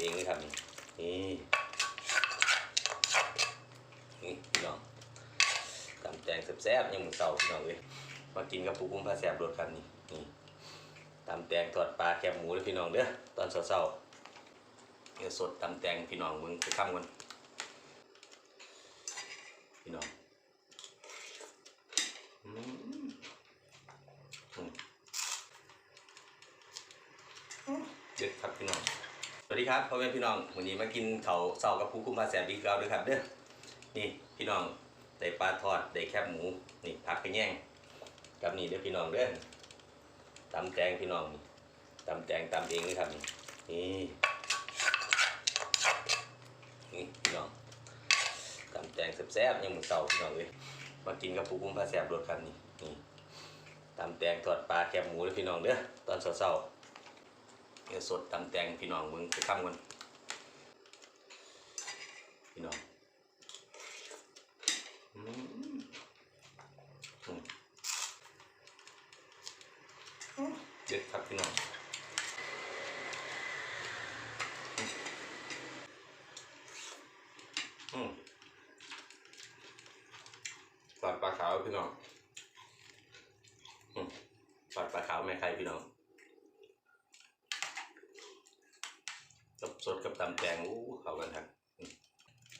เองเลยครับนี่นี่นี่พี่น้องตำแตงแซ่บๆยังมือเสาพี่น้องเลยมากินกับปูกุ้งพาแซ่บรสครับนี่นี่ตำแตงทอดปลาแคบหมูเลยพี่น้องเด้อตอนเช้าๆเนื้อสดตำแตงพี่น้องมึงไปข้ามกันพี่น้องอืมอืมเด็ดครับพี่น้อง สวัส ดีครับพ่อแม่พี่น้องวันนี้มากินเขาเสากับผู้คุมพาแสบอีกแล้วด้วยครับเด้อนี่พี่น้องได้ปลาทอดได้แคบหมูนี่ผักกระแยงกับนี่เด้อพี่น้องเด้อตำแตงพี่น้องตำแตงตำเองเลยครับนี่นี่พี่น้องตำแตงแซ่บๆยังเหมือนเสาพี่น้องเลยมากินกับผู้คุมพาแสบรสครับนี่นี่ตำแตงทอดปลาแคบหมูเลยพี่น้องเด้อตอนเช้าๆ เนื้อสดตำแตงพี่น้องมึงไปข้ามกันพี่น้องเด็ดครับพี่น้องอืมปลาปลาขาวพี่น้องอืมปลาปลาขาวแม่ไข่พี่น้อง กับสดกับ ตำแตงอู้เข้ากันครับ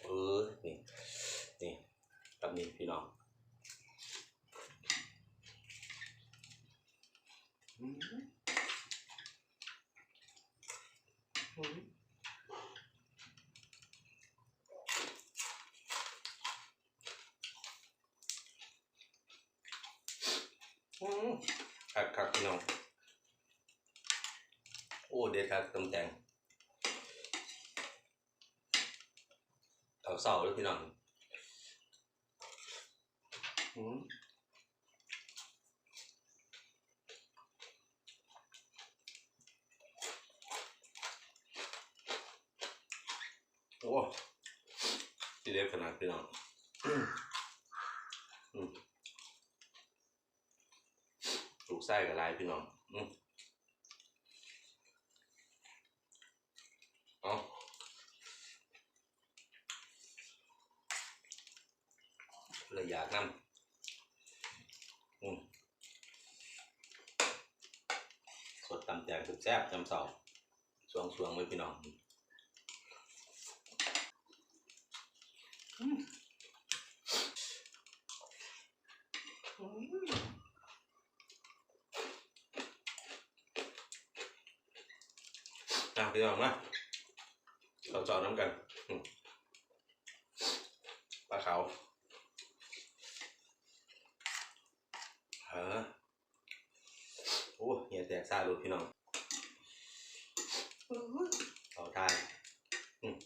เออนี่นี่ตำนี้พี่น้องอืมอืมอืมครับครับพี่น้องโอ้เด็ดครับตำแตง เอาเสาเลยพี่น้องอืมโอ้ทีเดียวขนาดพี่น้องอืมอืมถูกไส้กับลายพี่น้อง อืมเอา เลยอยากนำอืมสดตำแตงสุดแซ่บจำเสาสวงสวงๆไว้พี่น้องอืมอืมอะพี่น้องนะเราจอดน้ำกันอืมปลาขาว เออโอ้เหียแตก ซ่าลูกพี่น้องเอาทายอืม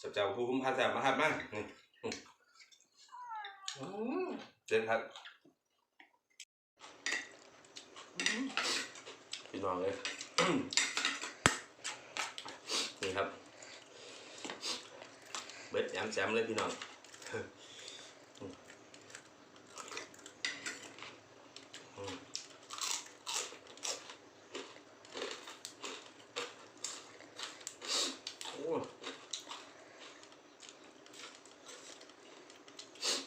สับเจ้าผู้คุ้มพาแสบมาครับมาอืมอืมอืมเด็ดครับอืมพี่น้องเลยนี่ครับ เบ็ดย้ำแซมเลยพี่น้อง อืมโอ้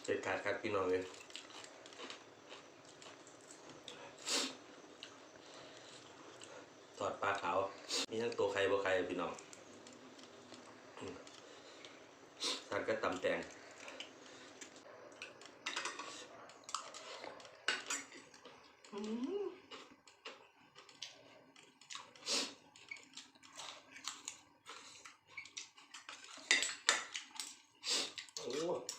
เด็ดขาดครับพี่น้องเลยทอดปลาขาว มีทั้งตัวไข่บ่ไข่พี่น้องทานก็ตำแตงโอ้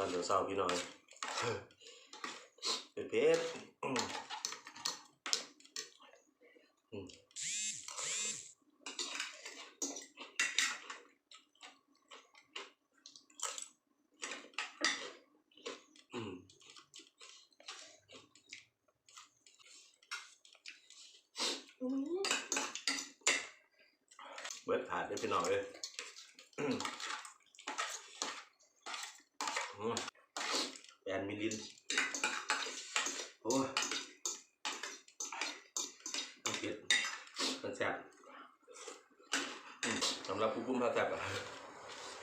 อนเดี๋ยวเศร้าพี่น้อยเป็นเเบิร์ดผ่านได้พี่น้อยเลย แอนมิลลินโอ้ยเผ็ดมันแซ่บสำหรับผู้พุ่มพาแซ่บ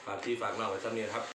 ฝากที่ฝากน้องไว้ซ้ำนี้ครับ